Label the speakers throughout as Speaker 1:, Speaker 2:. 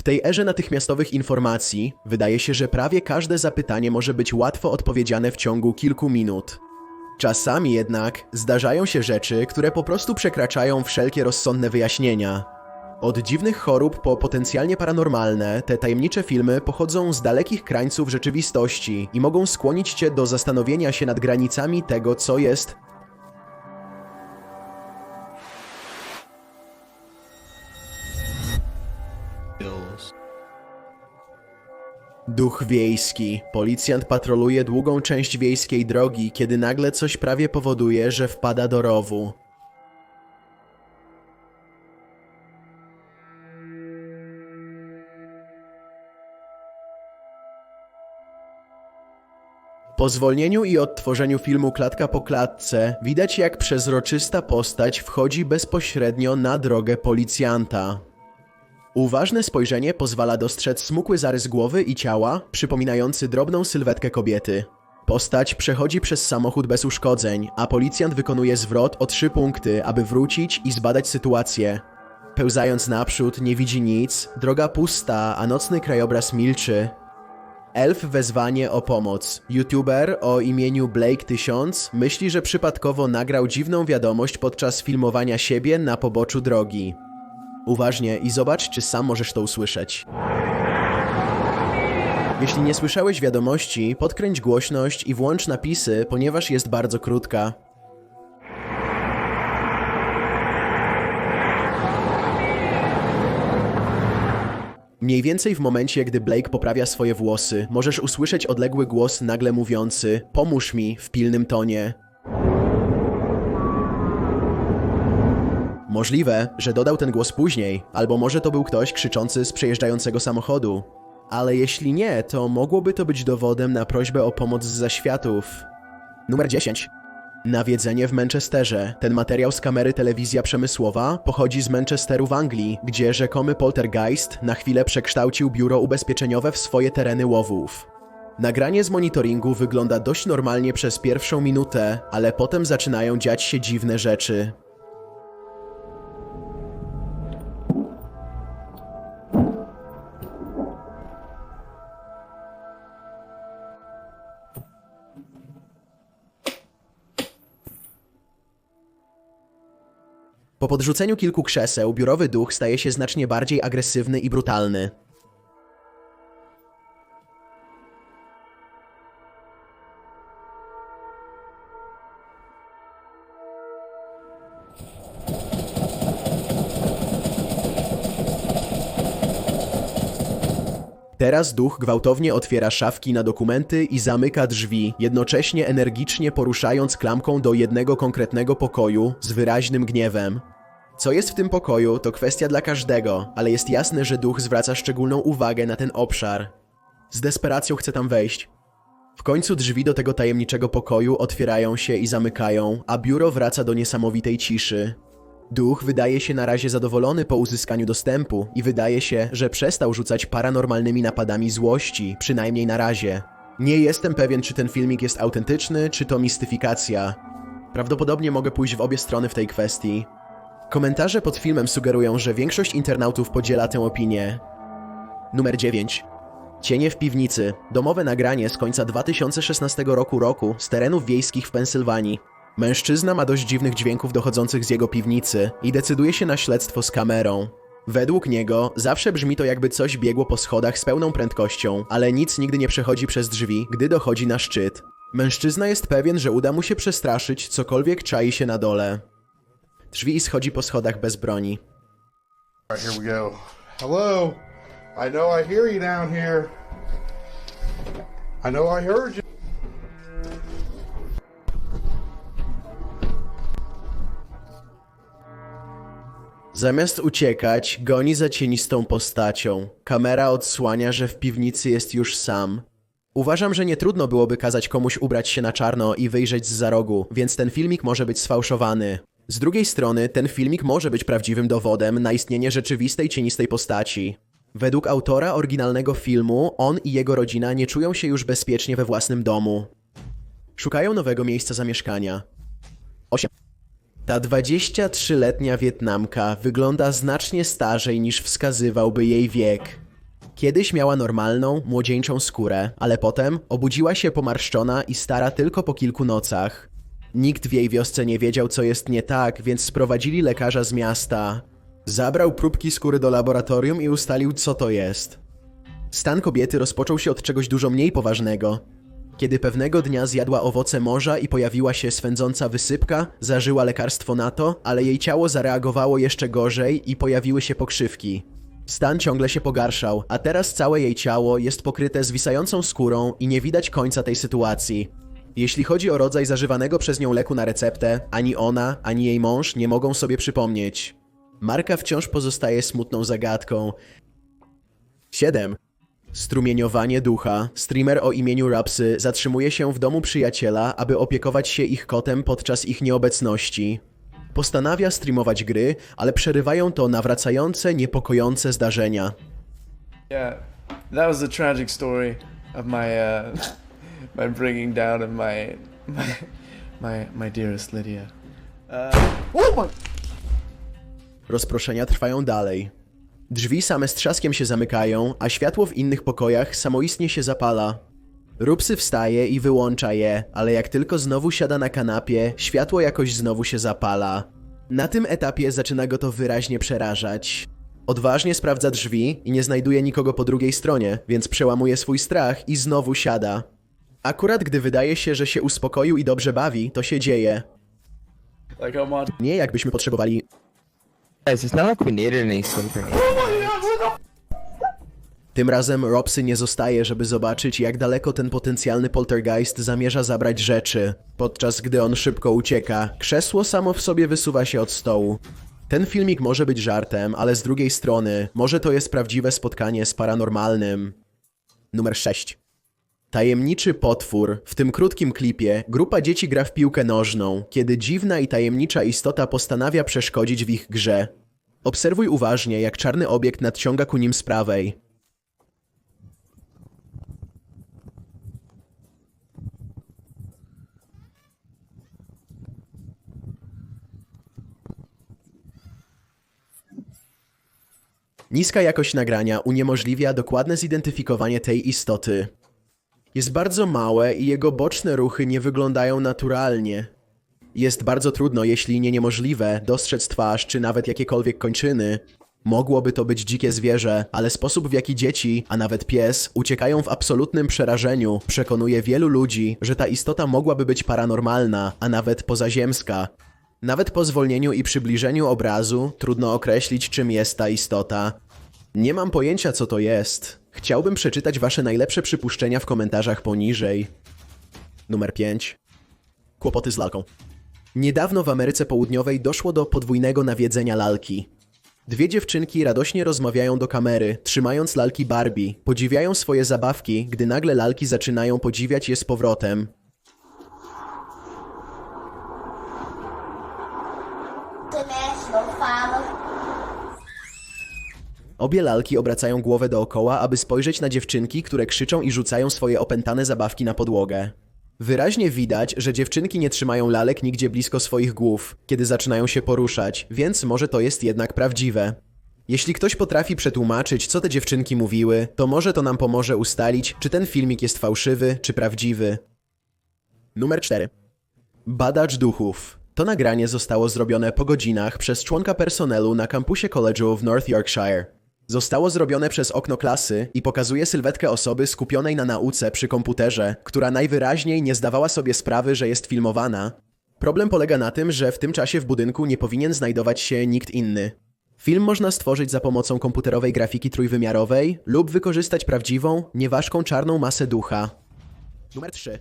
Speaker 1: W tej erze natychmiastowych informacji wydaje się, że prawie każde zapytanie może być łatwo odpowiedziane w ciągu kilku minut. Czasami jednak zdarzają się rzeczy, które po prostu przekraczają wszelkie rozsądne wyjaśnienia. Od dziwnych chorób po potencjalnie paranormalne, te tajemnicze filmy pochodzą z dalekich krańców rzeczywistości i mogą skłonić cię do zastanowienia się nad granicami tego, co jest Duch wiejski. Policjant patroluje długą część wiejskiej drogi, kiedy nagle coś prawie powoduje, że wpada do rowu. Po zwolnieniu i odtworzeniu filmu klatka po klatce widać jak przezroczysta postać wchodzi bezpośrednio na drogę policjanta. Uważne spojrzenie pozwala dostrzec smukły zarys głowy i ciała, przypominający drobną sylwetkę kobiety. Postać przechodzi przez samochód bez uszkodzeń, a policjant wykonuje zwrot o trzy punkty, aby wrócić i zbadać sytuację. Pełzając naprzód, nie widzi nic, droga pusta, a nocny krajobraz milczy. Elf wezwanie o pomoc. YouTuber o imieniu Blake1000 myśli, że przypadkowo nagrał dziwną wiadomość podczas filmowania siebie na poboczu drogi. Uważnie i zobacz, czy sam możesz to usłyszeć. Jeśli nie słyszałeś wiadomości, podkręć głośność i włącz napisy, ponieważ jest bardzo krótka. Mniej więcej w momencie, gdy Blake poprawia swoje włosy, możesz usłyszeć odległy głos nagle mówiący: Pomóż mi w pilnym tonie. Możliwe, że dodał ten głos później, albo może to był ktoś krzyczący z przejeżdżającego samochodu. Ale jeśli nie, to mogłoby to być dowodem na prośbę o pomoc z zaświatów. Numer 10. Nawiedzenie w Manchesterze. Ten materiał z kamery telewizja przemysłowa pochodzi z Manchesteru w Anglii, gdzie rzekomy poltergeist na chwilę przekształcił biuro ubezpieczeniowe w swoje tereny łowów. Nagranie z monitoringu wygląda dość normalnie przez pierwszą minutę, ale potem zaczynają dziać się dziwne rzeczy. Po podrzuceniu kilku krzeseł, biurowy duch staje się znacznie bardziej agresywny i brutalny. Teraz duch gwałtownie otwiera szafki na dokumenty i zamyka drzwi, jednocześnie energicznie poruszając klamką do jednego konkretnego pokoju z wyraźnym gniewem. Co jest w tym pokoju, to kwestia dla każdego, ale jest jasne, że duch zwraca szczególną uwagę na ten obszar. Z desperacją chce tam wejść. W końcu drzwi do tego tajemniczego pokoju otwierają się i zamykają, a biuro wraca do niesamowitej ciszy. Duch wydaje się na razie zadowolony po uzyskaniu dostępu i wydaje się, że przestał rzucać paranormalnymi napadami złości, przynajmniej na razie. Nie jestem pewien, czy ten filmik jest autentyczny, czy to mistyfikacja. Prawdopodobnie mogę pójść w obie strony w tej kwestii. Komentarze pod filmem sugerują, że większość internautów podziela tę opinię. Numer 9. Cienie w piwnicy. Domowe nagranie z końca 2016 roku roku z terenów wiejskich w Pensylwanii. Mężczyzna ma dość dziwnych dźwięków dochodzących z jego piwnicy i decyduje się na śledztwo z kamerą. Według niego zawsze brzmi to jakby coś biegło po schodach z pełną prędkością, ale nic nigdy nie przechodzi przez drzwi, gdy dochodzi na szczyt. Mężczyzna jest pewien, że uda mu się przestraszyć cokolwiek czai się na dole. Drzwi i schodzi po schodach bez broni.
Speaker 2: Alright, here we go. Hello. I know I hear you down here. I know I heard you.
Speaker 1: Zamiast uciekać, goni za cienistą postacią. Kamera odsłania, że w piwnicy jest już sam. Uważam, że nie trudno byłoby kazać komuś ubrać się na czarno i wyjrzeć z za rogu, więc ten filmik może być sfałszowany. Z drugiej strony, ten filmik może być prawdziwym dowodem na istnienie rzeczywistej cienistej postaci. Według autora oryginalnego filmu, on i jego rodzina nie czują się już bezpiecznie we własnym domu. Szukają nowego miejsca zamieszkania. 8. Ta 23-letnia Wietnamka wygląda znacznie starzej niż wskazywałby jej wiek. Kiedyś miała normalną, młodzieńczą skórę, ale potem obudziła się pomarszczona i stara tylko po kilku nocach. Nikt w jej wiosce nie wiedział, co jest nie tak, więc sprowadzili lekarza z miasta. Zabrał próbki skóry do laboratorium i ustalił, co to jest. Stan kobiety rozpoczął się od czegoś dużo mniej poważnego. Kiedy pewnego dnia zjadła owoce morza i pojawiła się swędząca wysypka, zażyła lekarstwo na to, ale jej ciało zareagowało jeszcze gorzej i pojawiły się pokrzywki. Stan ciągle się pogarszał, a teraz całe jej ciało jest pokryte zwisającą skórą i nie widać końca tej sytuacji. Jeśli chodzi o rodzaj zażywanego przez nią leku na receptę, ani ona, ani jej mąż nie mogą sobie przypomnieć. Marka wciąż pozostaje smutną zagadką. 7. Strumieniowanie ducha. Streamer o imieniu Rapsy zatrzymuje się w domu przyjaciela, aby opiekować się ich kotem podczas ich nieobecności. Postanawia streamować gry, ale przerywają to nawracające, niepokojące zdarzenia.
Speaker 3: Yeah, that was the tragic story of my uh, my bringing down of my my my, my dearest Lydia. Uh, oh my!
Speaker 1: Rozproszenia trwają dalej. Drzwi same z trzaskiem się zamykają, a światło w innych pokojach samoistnie się zapala. Rupsy wstaje i wyłącza je, ale jak tylko znowu siada na kanapie, światło jakoś znowu się zapala. Na tym etapie zaczyna go to wyraźnie przerażać. Odważnie sprawdza drzwi i nie znajduje nikogo po drugiej stronie, więc przełamuje swój strach i znowu siada. Akurat gdy wydaje się, że się uspokoił i dobrze bawi, to się dzieje. Nie jakbyśmy potrzebowali
Speaker 4: Guys, it's not like we any.
Speaker 1: Tym razem Robsy nie zostaje, żeby zobaczyć, jak daleko ten potencjalny poltergeist zamierza zabrać rzeczy. Podczas gdy on szybko ucieka, krzesło samo w sobie wysuwa się od stołu. Ten filmik może być żartem, ale z drugiej strony, może to jest prawdziwe spotkanie z paranormalnym. Numer 6. Tajemniczy potwór. W tym krótkim klipie grupa dzieci gra w piłkę nożną, kiedy dziwna i tajemnicza istota postanawia przeszkodzić w ich grze. Obserwuj uważnie, jak czarny obiekt nadciąga ku nim z prawej. Niska jakość nagrania uniemożliwia dokładne zidentyfikowanie tej istoty. Jest bardzo małe i jego boczne ruchy nie wyglądają naturalnie. Jest bardzo trudno, jeśli nie niemożliwe, dostrzec twarz czy nawet jakiekolwiek kończyny. Mogłoby to być dzikie zwierzę, ale sposób w jaki dzieci, a nawet pies, uciekają w absolutnym przerażeniu, przekonuje wielu ludzi, że ta istota mogłaby być paranormalna, a nawet pozaziemska. Nawet po zwolnieniu i przybliżeniu obrazu trudno określić, czym jest ta istota. Nie mam pojęcia, co to jest. Chciałbym przeczytać wasze najlepsze przypuszczenia w komentarzach poniżej. Numer 5. Kłopoty z lalką. Niedawno w Ameryce Południowej doszło do podwójnego nawiedzenia lalki. Dwie dziewczynki radośnie rozmawiają do kamery, trzymając lalki Barbie, podziwiają swoje zabawki, gdy nagle lalki zaczynają podziwiać je z powrotem. Obie lalki obracają głowę dookoła, aby spojrzeć na dziewczynki, które krzyczą i rzucają swoje opętane zabawki na podłogę. Wyraźnie widać, że dziewczynki nie trzymają lalek nigdzie blisko swoich głów, kiedy zaczynają się poruszać, więc może to jest jednak prawdziwe. Jeśli ktoś potrafi przetłumaczyć, co te dziewczynki mówiły, to może to nam pomoże ustalić, czy ten filmik jest fałszywy, czy prawdziwy. Numer 4. Badacz duchów. To nagranie zostało zrobione po godzinach przez członka personelu na kampusie college'u w North Yorkshire. Zostało zrobione przez okno klasy i pokazuje sylwetkę osoby skupionej na nauce przy komputerze, która najwyraźniej nie zdawała sobie sprawy, że jest filmowana. Problem polega na tym, że w tym czasie w budynku nie powinien znajdować się nikt inny. Film można stworzyć za pomocą komputerowej grafiki trójwymiarowej lub wykorzystać prawdziwą, nieważką czarną masę ducha. Numer 3.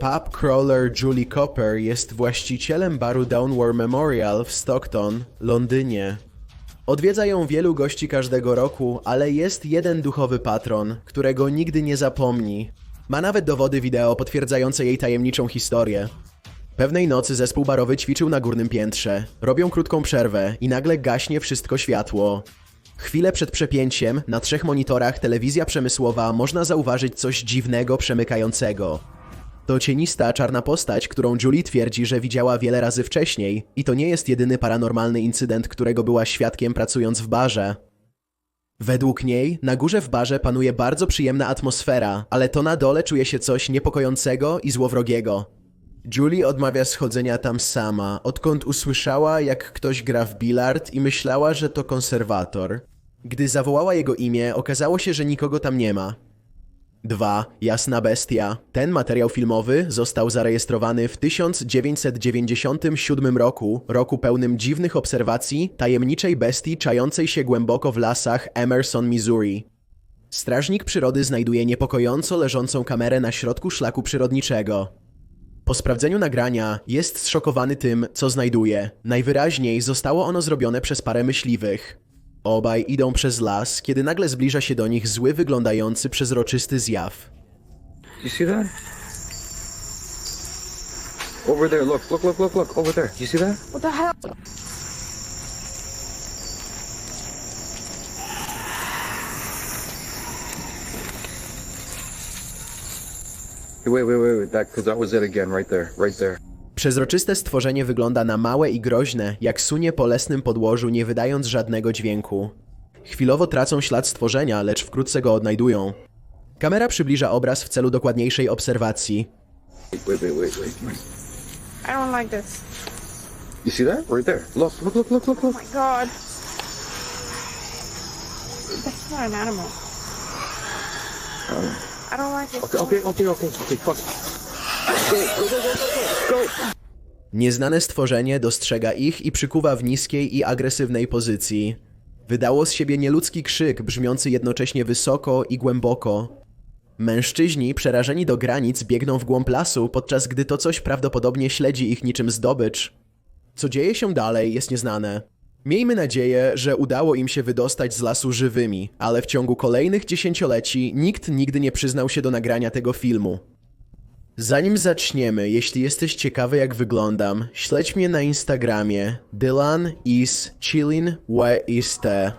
Speaker 1: Pub crawler Julie Copper jest właścicielem baru Downwar Memorial w Stockton, Londynie. Odwiedza ją wielu gości każdego roku, ale jest jeden duchowy patron, którego nigdy nie zapomni. Ma nawet dowody wideo potwierdzające jej tajemniczą historię. Pewnej nocy zespół barowy ćwiczył na górnym piętrze. Robią krótką przerwę i nagle gaśnie wszystko światło. Chwilę przed przepięciem na trzech monitorach telewizja przemysłowa można zauważyć coś dziwnego przemykającego. To cienista, czarna postać, którą Julie twierdzi, że widziała wiele razy wcześniej i to nie jest jedyny paranormalny incydent, którego była świadkiem pracując w barze. Według niej na górze w barze panuje bardzo przyjemna atmosfera, ale to na dole czuje się coś niepokojącego i złowrogiego. Julie odmawia schodzenia tam sama, odkąd usłyszała, jak ktoś gra w bilard i myślała, że to konserwator. Gdy zawołała jego imię, okazało się, że nikogo tam nie ma. 2. Jasna bestia. Ten materiał filmowy został zarejestrowany w 1997 roku, roku pełnym dziwnych obserwacji tajemniczej bestii czającej się głęboko w lasach Emerson, Missouri. Strażnik przyrody znajduje niepokojąco leżącą kamerę na środku szlaku przyrodniczego. Po sprawdzeniu nagrania jest zszokowany tym, co znajduje. Najwyraźniej zostało ono zrobione przez parę myśliwych. Obaj idą przez las, kiedy nagle zbliża się do nich zły wyglądający przezroczysty zjaw.
Speaker 5: You see that? Over there, look, look, look, look, look, over there. You see that?
Speaker 6: What the hell?
Speaker 5: Wait, wait, wait, wait, that, because that was it again, right there, right there.
Speaker 1: Przezroczyste stworzenie wygląda na małe i groźne, jak sunie po lesnym podłożu, nie wydając żadnego dźwięku. Chwilowo tracą ślad stworzenia, lecz wkrótce go odnajdują. Kamera przybliża obraz w celu dokładniejszej obserwacji.
Speaker 5: Wait, wait, wait.
Speaker 7: I don't like this.
Speaker 5: You see that? Right there. Look, look, look, look, look,
Speaker 7: Oh
Speaker 5: look.
Speaker 7: my god. That's not an animal. I don't like it.
Speaker 5: Okay, okay, okay, okay, okay, fuck.
Speaker 1: Nieznane stworzenie dostrzega ich i przykuwa w niskiej i agresywnej pozycji. Wydało z siebie nieludzki krzyk, brzmiący jednocześnie wysoko i głęboko. Mężczyźni, przerażeni do granic, biegną w głąb lasu, podczas gdy to coś prawdopodobnie śledzi ich niczym zdobycz. Co dzieje się dalej, jest nieznane. Miejmy nadzieję, że udało im się wydostać z lasu żywymi, ale w ciągu kolejnych dziesięcioleci nikt nigdy nie przyznał się do nagrania tego filmu. Zanim zaczniemy, jeśli jesteś ciekawy jak wyglądam, śledź mnie na Instagramie Dylan is chillin Te.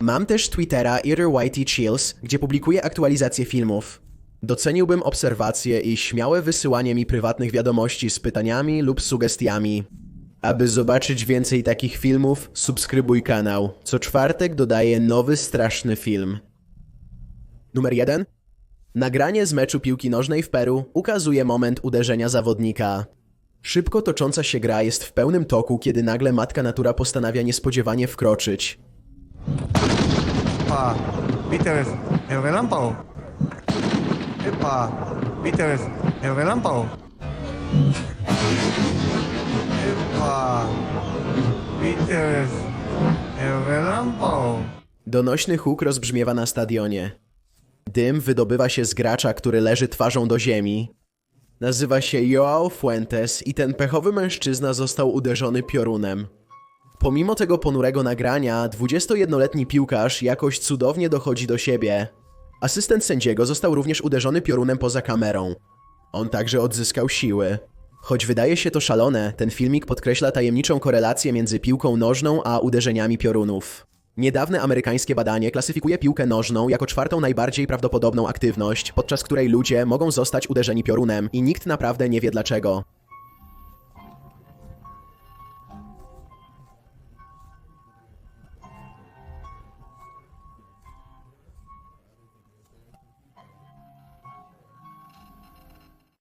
Speaker 1: Mam też Twittera Whitey Chills, gdzie publikuję aktualizacje filmów. Doceniłbym obserwacje i śmiałe wysyłanie mi prywatnych wiadomości z pytaniami lub sugestiami. Aby zobaczyć więcej takich filmów, subskrybuj kanał. Co czwartek dodaję nowy straszny film. Numer 1. Nagranie z meczu piłki nożnej w Peru ukazuje moment uderzenia zawodnika. Szybko tocząca się gra jest w pełnym toku, kiedy nagle matka natura postanawia niespodziewanie wkroczyć.
Speaker 8: Epa, Peter, el relámpago. Epa, Peter, el relámpago. Epa, Peter, el relámpago.
Speaker 1: Donośny huk rozbrzmiewa na stadionie. Dym wydobywa się z gracza, który leży twarzą do ziemi. Nazywa się Joao Fuentes i ten pechowy mężczyzna został uderzony piorunem. Pomimo tego ponurego nagrania, 21-letni piłkarz jakoś cudownie dochodzi do siebie. Asystent sędziego został również uderzony piorunem poza kamerą. On także odzyskał siły. Choć wydaje się to szalone, ten filmik podkreśla tajemniczą korelację między piłką nożną a uderzeniami piorunów. Niedawne amerykańskie badanie klasyfikuje piłkę nożną jako czwartą najbardziej prawdopodobną aktywność, podczas której ludzie mogą zostać uderzeni piorunem i nikt naprawdę nie wie dlaczego.